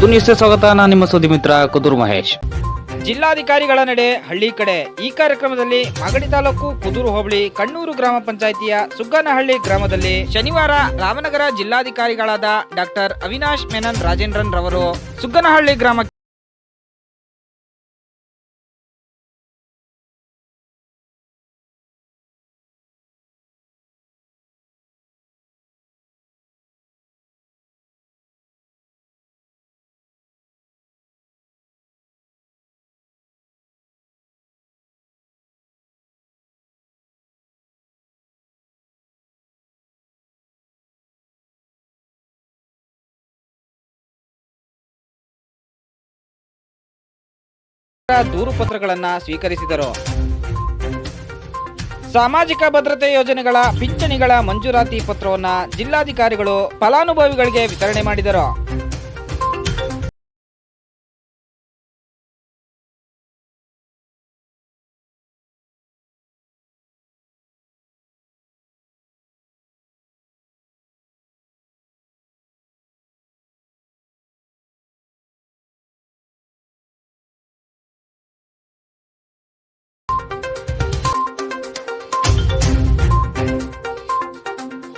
ಕುದು ನ್ಯೂಸ್ಗೆ ಸ್ವಾಗತ. ನಾನು ನಿಮ್ಮ ಸುದ್ದಿ ಮಿತ್ರ ಕುದೂರು ಮಹೇಶ್. ಜಿಲ್ಲಾಧಿಕಾರಿಗಳ ನಡೆ ಹಳ್ಳಿ ಕಡೆ. ಈ ಕಾರ್ಯಕ್ರಮದಲ್ಲಿ ಮಾಗಡಿ ತಾಲೂಕು ಕುದೂರು ಹೋಬಳಿ ಕಣ್ಣೂರು ಗ್ರಾಮ ಪಂಚಾಯಿತಿಯ ಸುಗ್ಗನಹಳ್ಳಿ ಗ್ರಾಮದಲ್ಲಿ ಶನಿವಾರ ರಾಮನಗರ ಜಿಲ್ಲಾಧಿಕಾರಿಗಳಾದ ಡಾಕ್ಟರ್ ಅವಿನಾಶ್ ಮೆನನ್ ರಾಜೇಂದ್ರನ್ ರವರು ಸುಗ್ಗನಹಳ್ಳಿ ಗ್ರಾಮ ದೂರು ಪತ್ರಗಳನ್ನ ಸ್ವೀಕರಿಸಿದರು. ಸಾಮಾಜಿಕ ಭದ್ರತೆ ಯೋಜನೆಗಳ ಪಿಂಚಣಿಗಳ ಮಂಜೂರಾತಿ ಪತ್ರವನ್ನ ಜಿಲ್ಲಾಧಿಕಾರಿಗಳು ಫಲಾನುಭವಿಗಳಿಗೆ ವಿತರಣೆ ಮಾಡಿದರು.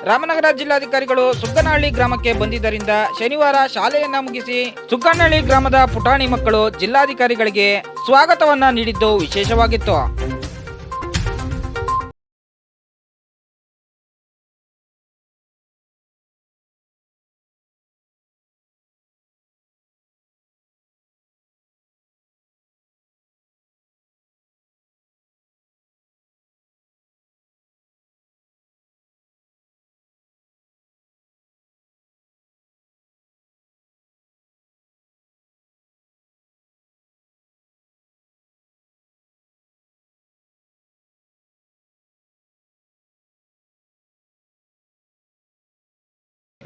ರಾಮನಗರ ಜಿಲ್ಲಾಧಿಕಾರಿಗಳು ಸುಗ್ಗನಹಳ್ಳಿ ಗ್ರಾಮಕ್ಕೆ ಬಂದಿದ್ದರಿಂದ ಶನಿವಾರ ಶಾಲೆಯನ್ನ ಮುಗಿಸಿ ಸುಗ್ಗನಹಳ್ಳಿ ಗ್ರಾಮದ ಪುಟಾಣಿ ಮಕ್ಕಳು ಜಿಲ್ಲಾಧಿಕಾರಿಗಳಿಗೆ ಸ್ವಾಗತವನ್ನ ನೀಡಿದ್ದು ವಿಶೇಷವಾಗಿತ್ತು.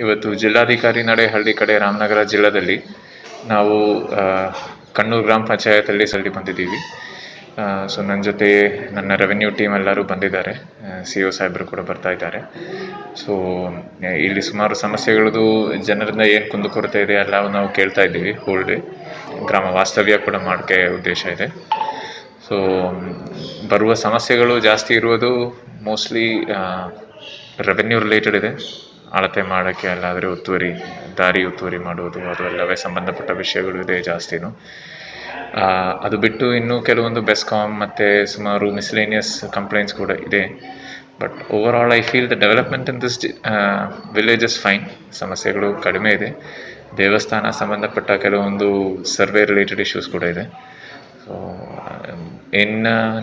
ಇವತ್ತು ಜಿಲ್ಲಾಧಿಕಾರಿ ನಡೆ ಹಳ್ಳಿ ಕಡೆ ರಾಮನಗರ ಜಿಲ್ಲೆಯಲ್ಲಿ ನಾವು ಕಣ್ಣೂರು ಗ್ರಾಮ ಪಂಚಾಯತಲ್ಲಿ ಸಲ್ಲಿ ಬಂದಿದ್ದೀವಿ. ಸೊ ನನ್ನ ಜೊತೆ ನನ್ನ ರೆವೆನ್ಯೂ ಟೀಮ್ ಎಲ್ಲರೂ ಬಂದಿದ್ದಾರೆ. ಸಿ ಒ ಸಾಹೇಬರು ಕೂಡ ಬರ್ತಾ ಇದ್ದಾರೆ. ಸೊ ಇಲ್ಲಿ ಸುಮಾರು ಸಮಸ್ಯೆಗಳದು ಜನರಿಂದ ಏನು ಕುಂದುಕೊರತೆ ಇದೆ ಎಲ್ಲ ನಾವು ಕೇಳ್ತಾ ಇದ್ದೀವಿ ಹೋಲ್ ಡೇ ಗ್ರಾಮ ವಾಸ್ತವ್ಯ ಕೂಡ ಮಾಡೋಕ್ಕೆ ಉದ್ದೇಶ ಇದೆ. ಸೊ, ಬರುವ ಸಮಸ್ಯೆಗಳು ಜಾಸ್ತಿ ಇರುವುದು ಮೋಸ್ಟ್ಲಿ ರೆವೆನ್ಯೂ ರಿಲೇಟೆಡ್ ಇದೆ. ಅಳತೆ ಮಾಡೋಕ್ಕೆ ಅಲ್ಲಾದರೆ ಒತ್ತುವರಿ, ದಾರಿ ಒತ್ತುವರಿ ಮಾಡುವುದು ಅದು ಎಲ್ಲವೇ ಸಂಬಂಧಪಟ್ಟ ವಿಷಯಗಳು ಇದೆ ಜಾಸ್ತಿನೂ. ಅದು ಬಿಟ್ಟು ಇನ್ನೂ ಕೆಲವೊಂದು ಬೆಸ್ಕಾಮ್ ಮತ್ತು ಸುಮಾರು ಮಿಸ್ಲೇನಿಯಸ್ ಕಂಪ್ಲೇಂಟ್ಸ್ ಕೂಡ ಇದೆ. But overall I feel the development in this villages fine ಸಮಸ್ಯೆಗಳು ಕಡಿಮೆ ಇದೆ. ದೇವಸ್ಥಾನ ಸಂಬಂಧಪಟ್ಟ ಕೆಲವೊಂದು ಸರ್ವೆ ರಿಲೇಟೆಡ್ ಇಶ್ಯೂಸ್ ಕೂಡ ಇದೆ. So in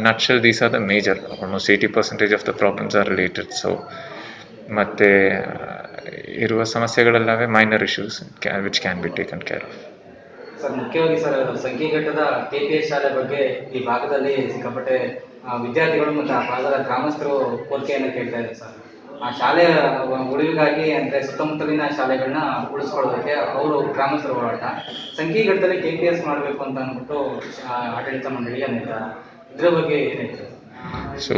nutshell these are the major almost eighty percentage of the problems are related so ಮತ್ತು ಇರುವ ಸಮಸ್ಯೆಗಳೆಲ್ಲವೇ minor issues which can be taken care of sir, ಮುಖ್ಯವಾಗಿ ಸರ್ ಸಂಖ್ಯೆಘಟ್ಟದ ಕೆ ಪಿ ಎಸ್ ಶಾಲೆ ಬಗ್ಗೆ ಈ ಭಾಗದಲ್ಲಿ ಸಿಕ್ಕಾಪಟ್ಟೆ ವಿದ್ಯಾರ್ಥಿಗಳು ಮತ್ತು ಆ ಭಾಗದ ಗ್ರಾಮಸ್ಥರು ಕೋರಿಕೆಯನ್ನು ಕೇಳ್ತಾ ಇದ್ದಾರೆ ಸರ್. ಆ ಶಾಲೆಯ ಉಳಿವಿಗಾಗಿ ಅಂದರೆ ಸುತ್ತಮುತ್ತಲಿನ ಶಾಲೆಗಳನ್ನ ಉಳಿಸ್ಕೊಳ್ಳೋದಕ್ಕೆ ಅವರು ಗ್ರಾಮಸ್ಥರು ಹೋರಾಟ. ಸಂಖ್ಯೆಘಟ್ಟದಲ್ಲಿ ಕೆ ಪಿ ಎಸ್ ಮಾಡಬೇಕು ಅಂತ ಅಂದ್ಬಿಟ್ಟು ಆಡಳಿತ ಮಂಡಳಿಯ ನಿರ್ಧಾರ ಇದ್ರ ಬಗ್ಗೆ ಏನೈತೆ ಸೊ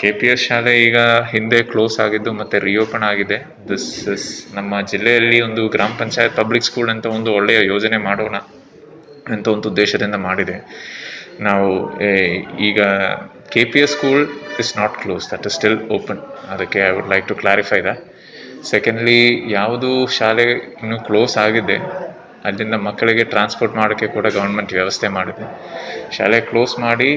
ಕೆ ಪಿ ಎಸ್ ಶಾಲೆ ಈಗ ಹಿಂದೆ ಕ್ಲೋಸ್ ಆಗಿದ್ದು ಮತ್ತು ರಿಓಪನ್ ಆಗಿದೆ. ದಿಸ್ ಇಸ್ ನಮ್ಮ ಜಿಲ್ಲೆಯಲ್ಲಿ ಒಂದು ಗ್ರಾಮ ಪಂಚಾಯತ್ ಪಬ್ಲಿಕ್ ಸ್ಕೂಲ್ ಅಂತ ಒಂದು ಒಳ್ಳೆಯ ಯೋಜನೆ ಮಾಡೋಣ ಅಂತ ಒಂದು ಉದ್ದೇಶದಿಂದ ಮಾಡಿದೆ. ನಾವು ಈಗ K P S school is not close that is still open ಅದಕ್ಕೆ I would like to clarify the secondly ಯಾವುದು ಶಾಲೆ ಇನ್ನೂ ಕ್ಲೋಸ್ ಆಗಿದೆ, ಅಲ್ಲಿಂದ ಮಕ್ಕಳಿಗೆ ಟ್ರಾನ್ಸ್ಪೋರ್ಟ್ ಮಾಡೋಕ್ಕೆ ಕೂಡ ಗೌರ್ಮೆಂಟ್ ವ್ಯವಸ್ಥೆ ಮಾಡಿದೆ. ಶಾಲೆ ಕ್ಲೋಸ್ ಮಾಡಿ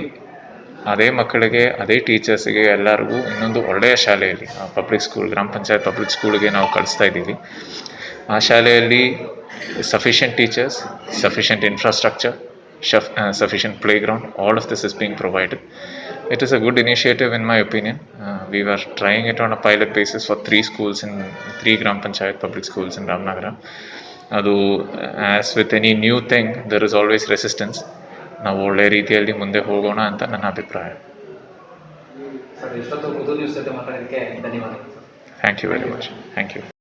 ಅದೇ ಮಕ್ಕಳಿಗೆ, ಅದೇ ಟೀಚರ್ಸಿಗೆ ಎಲ್ಲರಿಗೂ ಇನ್ನೊಂದು ಒಳ್ಳೆಯ ಶಾಲೆಯಲ್ಲಿ ಪಬ್ಲಿಕ್ ಸ್ಕೂಲ್ ಗ್ರಾಮ ಪಂಚಾಯತ್ ಪಬ್ಲಿಕ್ ಸ್ಕೂಲ್ಗೆ ನಾವು ಕಳಿಸ್ತಾ ಇದ್ದೀವಿ ಆ ಶಾಲೆಯಲ್ಲಿ sufficient teachers sufficient infrastructure ಶಫ್ sufficient playground all of this is being provided it is a good initiative in my opinion. We we were trying it on a pilot for three schools in, three Gram Panchayat public schools in Ramnagara. ಅದು as with any new thing there is always resistance ನಾವು ಒಳ್ಳೆ ರೀತಿಯಲ್ಲಿ ಮುಂದೆ ಹೋಗೋಣ ಅಂತ ನನ್ನ ಅಭಿಪ್ರಾಯ. Thank you very much thank you